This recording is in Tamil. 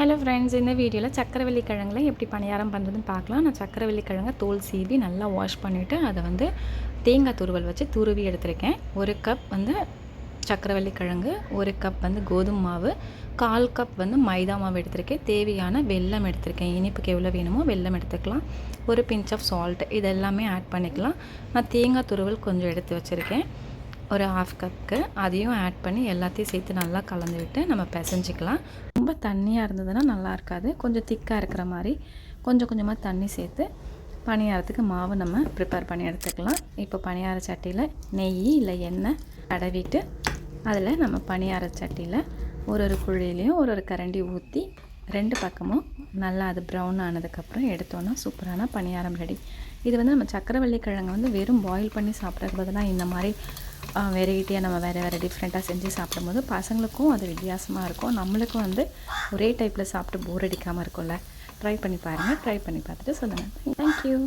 ஹலோ ஃப்ரெண்ட்ஸ் இந்த வீடியோவில் சக்கரவள்ளி கிழங்குல எப்படி பணியாரம் பண்ணுறதுன்னு பார்க்கலாம். நான் சக்கரவள்ளி கிழங்கை தோல் சீவி நல்லா வாஷ் பண்ணிவிட்டு அதை வந்து தேங்காய் துருவல் வச்சு துருவி எடுத்திருக்கேன். ஒரு கப் வந்து சக்கரவள்ளி கிழங்கு ஒரு கப் வந்து கோதுமை மாவு கால் கப் வந்து மைதா மாவு எடுத்திருக்கேன். தேவையான வெல்லம் எடுத்திருக்கேன். இனிப்புக்கு எவ்வளோ வேணுமோ வெல்லம் எடுத்துக்கலாம். ஒரு பிஞ்ச் ஆஃப் சால்ட் இது எல்லாமே ஆட் பண்ணிக்கலாம். நான் தேங்காய் துருவல் கொஞ்சம் எடுத்து வச்சுருக்கேன். ஒரு ஹாஃப் கப்புக்கு அதையும் ஆட் பண்ணி எல்லாத்தையும் சேர்த்து நல்லா கலந்து விட்டு நம்ம பிசைஞ்சிக்கலாம். ரொம்ப தண்ணியாக இருந்ததுன்னா நல்லா இருக்காது. கொஞ்சம் திக்காக இருக்கிற மாதிரி கொஞ்சம் கொஞ்சமாக தண்ணி சேர்த்து பணியாரத்துக்கு மாவு நம்ம ப்ரிப்பேர் பண்ணி எடுத்துக்கலாம். இப்போ பணியார சட்டியில் நெய் இல்லை எண்ணெய் தடவிட்டு அதில் நம்ம பணியார சட்டியில் ஒரு ஒரு குழியிலையும் ஒரு ஒரு கரண்டி ஊற்றி ரெண்டு பக்கமும் நல்லா அது ப்ரௌன் ஆனதுக்கப்புறம் எடுத்தோன்னா சூப்பரான பணியாரம் ரெடி இது வந்து நம்ம சக்கரவள்ளி கிழங்கு வந்து வெறும் பாயில் பண்ணி சாப்பிட்றதுக்கு பதிலாக இந்த மாதிரி வெரைட்டியாக நம்ம வேறு வேறு டிஃப்ரெண்ட்டாக செஞ்சு சாப்பிடும்போது பசங்களுக்கும் அது வித்தியாசமாக இருக்கும். நம்மளுக்கும் வந்து ஒரே டைப்பில் சாப்பிட்டு போர் அடிக்காமல் இருக்கும்ல. ட்ரை பண்ணி பாருங்கள் ட்ரை பண்ணி பார்த்துட்டு சொல்லுங்கள் தேங்க்யூ